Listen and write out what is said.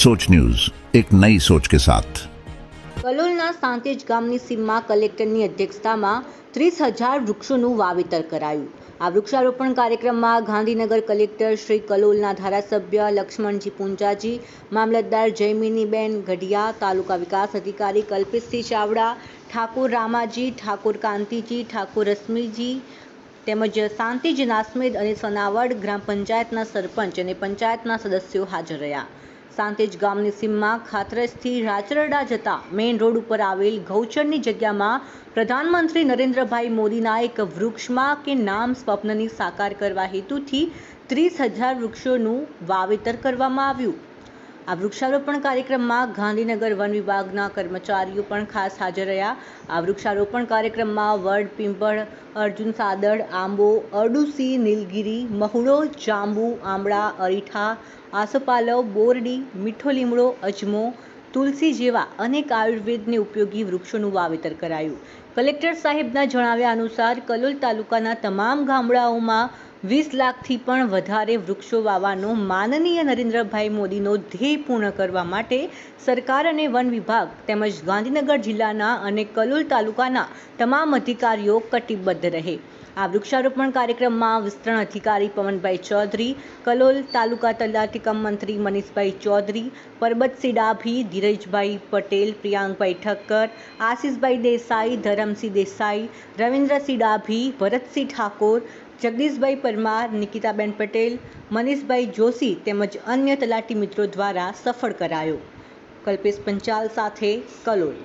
सोच न्यूज एक नई सोच के साथ કલોલના સાંતેજ ગામની સીમમાં કલેક્ટરની અધ્યક્ષતામાં ત્રીસ હજાર વૃક્ષોનું વાવેતર કરાયું આ વૃક્ષારોપણ કાર્યક્રમમાં ગાંધીનગર કલેક્ટર શ્રી કલોલના ધારાસભ્ય લક્ષ્મણજી પુંજાજી મામલતદાર જયમિનીબેન ગઢિયા તાલુકા વિકાસ અધિકારી કલ્પિતસિંહ ચાવડા ઠાકોર રામાજી ઠાકોર કાંતિજી ઠાકોર રશ્મિજી તેમજ શાંતિજી નાસ્મેદ અને સનાવડ ગ્રામ પંચાયતના સરપંચ અને પંચાયતના સદસ્યો હાજર રહ્યા સાંતેજ ગામની સીમમાં ખાતરજથી રાચરડા જતા મેઇન રોડ ઉપર આવેલ ગૌચરની જગ્યામાં પ્રધાનમંત્રી નરેન્દ્રભાઈ મોદીના એક વૃક્ષમાં કે નામ સ્વપ્નની સાકાર કરવા હેતુથી ત્રીસ હજાર વૃક્ષોનું વાવેતર કરવામાં આવ્યું. આ વૃક્ષારોપણ કાર્યક્રમમાં ગાંધીનગર વન વિભાગના કર્મચારીઓ પણ ખાસ હાજર રહ્યા. આ વૃક્ષારોપણ કાર્યક્રમમાં વડ, પિંપળ, અર્જુન સાદડ, આંબો અરડુસી નીલગીરી, મહુડો, જાંબુ, આમળા, અરીઠા, આસોપાલવ, બોરડી, મીઠો લીમડો, અજમો, તુલસી જેવા અનેક આયુર્વેદને ઉપયોગી વૃક્ષોનું વાવેતર કરાયું. કલેક્ટર સાહેબના જણાવ્યા અનુસાર કલોલ તાલુકાના તમામ ગામડાઓમાં વીસ લાખથી પણ વધારે વૃક્ષો વાવવાનો માનનીય નરેન્દ્રભાઈ મોદીનો ધ્યેય પૂર્ણ કરવા માટે સરકાર અને વન વિભાગ તેમજ ગાંધીનગર જિલ્લાના અને કલોલ તાલુકાના તમામ અધિકારીઓ કટિબદ્ધ રહે. આ વૃક્ષારોપણ કાર્યક્રમમાં વિસ્તરણ અધિકારી પવનભાઈ ચૌધરી, કલોલ તાલુકા તલાટીકમ મંત્રી મનીષભાઈ ચૌધરી પરબતસિંહ ડાભી ધીરજભાઈ પટેલ, પ્રિયાંકભાઈ ઠક્કર, આશીષભાઈ દેસાઈ, ધરમસિંહ દેસાઈ રવિન્દ્રસિંહ ડાભી ભરતસિંહ ઠાકોર જગદીશભાઈ પરમાર, નિકિતાબેન પટેલ, મનીષભાઈ જોશી તેમજ અન્ય તલાટી મિત્રો દ્વારા સફળ કરાયો. કલ્પેશ પંચાલ સાથે કલોલ.